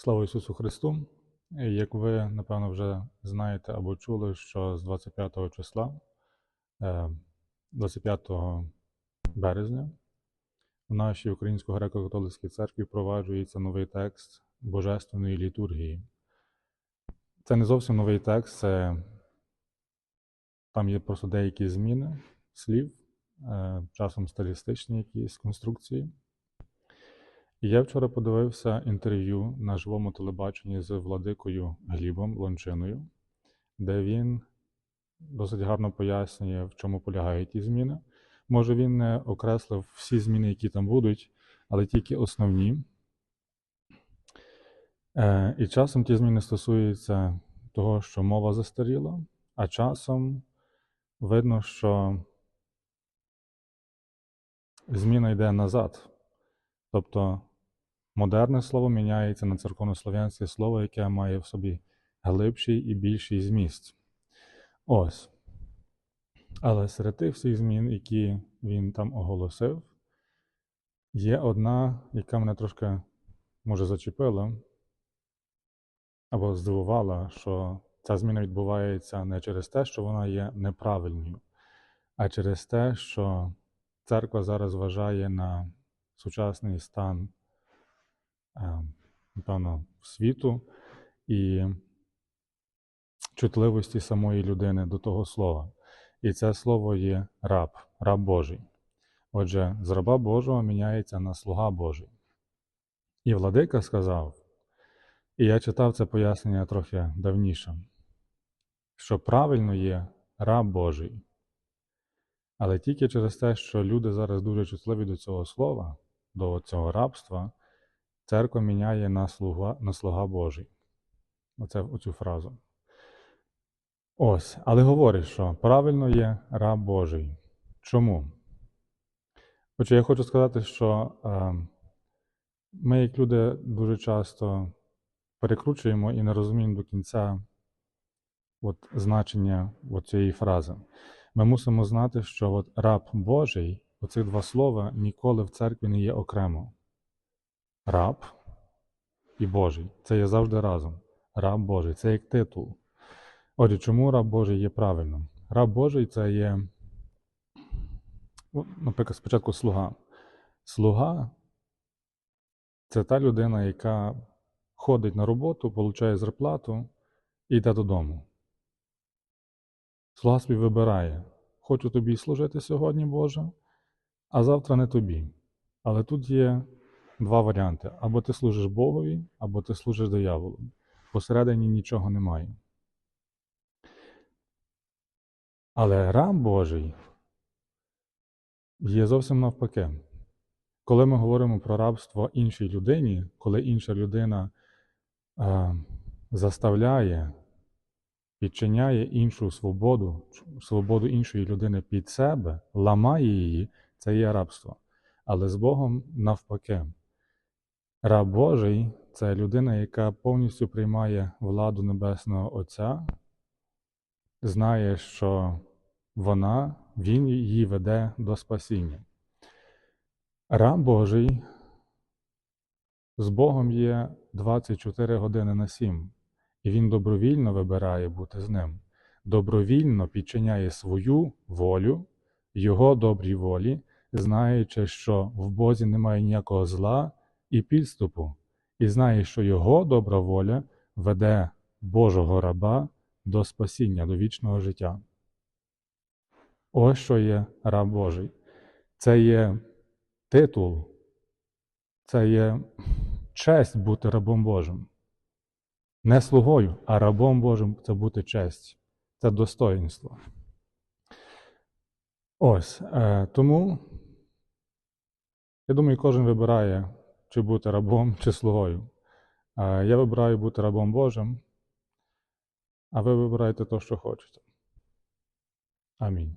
Слава Ісусу Христу! Як ви, напевно, вже знаєте або чули, що з 25 числа, е, 25 березня, в нашій Українсько греко-католицькій церкві впроваджується новий текст Божественної літургії. Це не зовсім новий текст, це там є просто деякі зміни слів, е, часом стилістичні якісь конструкції. Я вчора подивився інтерв'ю на живому телебаченні з владикою Глібом Лончиною, де він досить гарно пояснює, в чому полягають ті зміни. Може, він не окреслив всі зміни, які там будуть, але тільки основні. Е, І часом ті зміни стосуються того, що мова застаріла, а часом видно, що зміна йде назад. Тобто модерне слово міняється на церковнослов'янське слово, яке має в собі глибший і більший зміст. Ось. Але серед тих всіх змін, які він там оголосив, є одна, яка мене трошки, може, зачепила або здивувала, що ця зміна відбувається не через те, що вона є неправильною, а через те, що церква зараз вважає на сучасний стан, напевно, світу і чутливості самої людини до того слова. І це слово є раб, раб Божий. Отже, з раба Божого міняється на слуга Божий. І владика сказав, і я читав це пояснення трохи давніше, що правильно є раб Божий. Але тільки через те, що люди зараз дуже чутливі до цього слова, до цього рабства, церква міняє на слуга, на слуга Божий. Оце оцю фразу. Ось, але говорить, що правильно є раб Божий. Чому? Отже, я хочу сказати, що е, ми, як люди, дуже часто перекручуємо і не розуміємо до кінця от, значення от цієї фрази. Ми мусимо знати, що от раб Божий, оці два слова ніколи в церкві не є окремо. Раб і Божий. Це є завжди разом. Раб Божий. Це як титул. Отже, чому раб Божий є правильним? Раб Божий це є, наприклад, спочатку слуга. Слуга це та людина, яка ходить на роботу, отримує зарплату і йде додому. Слуга собі вибирає, хочу тобі служити сьогодні, Боже, а завтра не тобі. Але тут є два варіанти: або ти служиш Богові, або ти служиш дияволу. Посередині нічого немає. Але раб Божий є зовсім навпаки. Коли ми говоримо про рабство іншій людині, коли інша людина е, заставляє, підчиняє іншу свободу, свободу іншої людини під себе, ламає її, це є рабство. Але з Богом навпаки. Раб Божий це людина, яка повністю приймає владу Небесного Отця, знає, що вона, Він її веде до спасіння. Раб Божий з Богом є 24 години на 7, і він добровільно вибирає бути з ним, добровільно підчиняє свою волю, Його добрій волі, знаючи, що в Бозі немає ніякого зла і підступу, і знає, що Його добра воля веде Божого раба до спасіння, до вічного життя. Ось що є раб Божий. Це є титул, це є честь бути рабом Божим. Не слугою, а рабом Божим це бути честь, це достоїнство. Ось. Е, тому, я думаю, кожен вибирає, чи бути рабом, чи слугою. Я вибираю бути рабом Божим, а ви вибираєте те, що хочете. Амінь.